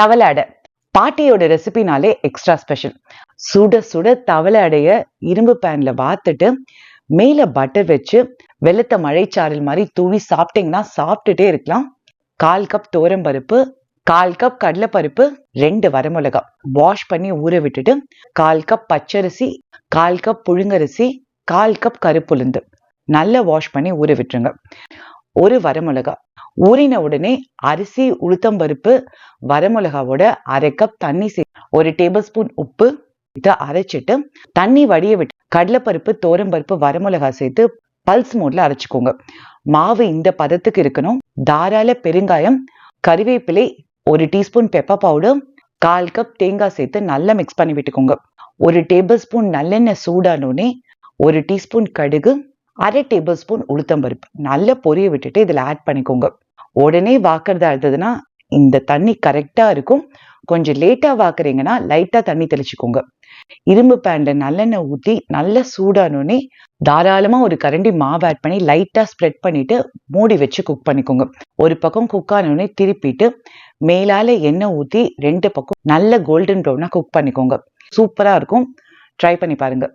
தவளை அடை. பாட்டியோட ரெசிபினாலே எக்ஸ்ட்ரா ஸ்பெஷல் சுட சுட தவளை அடைய இரும்பு பேன்ல வாத்துட்டு மேல பட்டர் வச்சு வெளுத்த மழைச்சாரல் மாதிரி தூவி சாப்பிட்டீங்கன்னா சாப்பிட்டுட்டே இருக்கலாம். கால் கப் பருப்பு கால் கப் கடலைப்பருப்பு ரெண்டு வரமிளகாய். வாஷ் பண்ணி ஊற விட்டுட்டு கால் கப் பச்சரிசி கால் கப் புழுங்கரிசி கால் கப் கருப்புளுந்து. நல்லா வாஷ் பண்ணி ஊற விட்டுருங்க. ஒரு வரமிளகாய். ஊறின உடனே அரிசி உளுத்தம் பருப்பு வரமிளகாவோட அரை கப் தண்ணி சே ஒரு டேபிள் ஸ்பூன் உப்பு இதை அரைச்சிட்டு தண்ணி வடிய விட்டு கடலைப்பருப்பு தோரம்பருப்பு வரமிளகா சேர்த்து பல்ஸ் மோட்ல அரைச்சிக்கோங்க. மாவு இந்த பதத்துக்கு இருக்கணும். தாராள பெருங்காயம் கறிவேப்பிலை ஒரு டீஸ்பூன் பெப்பர் பவுடர் கால் கப் தேங்காய் சேர்த்து நல்லா மிக்ஸ் பண்ணி விட்டுக்கோங்க. ஒரு டேபிள் ஸ்பூன் நல்லெண்ணெய் சூடானோடனே ஒரு டீஸ்பூன் கடுகு அரை டேபிள் ஸ்பூன் உளுத்தம்பருப்பு நல்லா பொரிய விட்டுட்டு இதில் ஆட் பண்ணிக்கோங்க. உடனே வாக்குறதா இருந்ததுன்னா இந்த தண்ணி கரெக்டா இருக்கும். கொஞ்சம் லேட்டா வாக்குறீங்கன்னா லைட்டா தண்ணி தெளிச்சுக்கோங்க. இரும்பு பேண்டில் நல்லெண்ணெய் ஊத்தி நல்லா சூடானோடனே தாராளமா ஒரு கரண்டி மாவு ஆட் பண்ணி லைட்டா ஸ்ப்ரெட் பண்ணிட்டு மூடி வச்சு குக் பண்ணிக்கோங்க. ஒரு பக்கம் குக் ஆனோடனே திருப்பிட்டு மேலால எண்ணெய் ஊத்தி ரெண்டு பக்கம் நல்ல கோல்டன் ப்ரௌனா குக் பண்ணிக்கோங்க. சூப்பரா இருக்கும். ட்ரை பண்ணி பாருங்க.